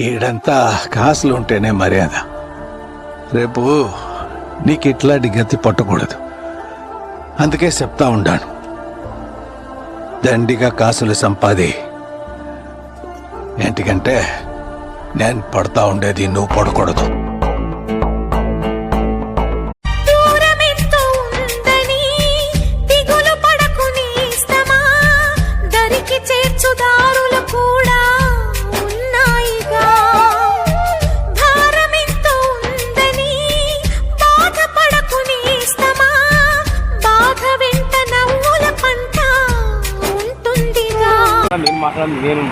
ఈడంతా కాసులు ఉంటేనే మర్యాద. రేపు నీకు ఇట్లాంటి గతి పట్టకూడదు. అందుకే చెప్తా ఉండాను. దండిగా కాసులు సంపాది. ఏంటికంటే నేను పడతా ఉండేది నువ్వు పడకూడదు. చేర్చుదారు వెంట నవ్వుల పంట ఉంటుందిగా నేను మాట్లాడి నేను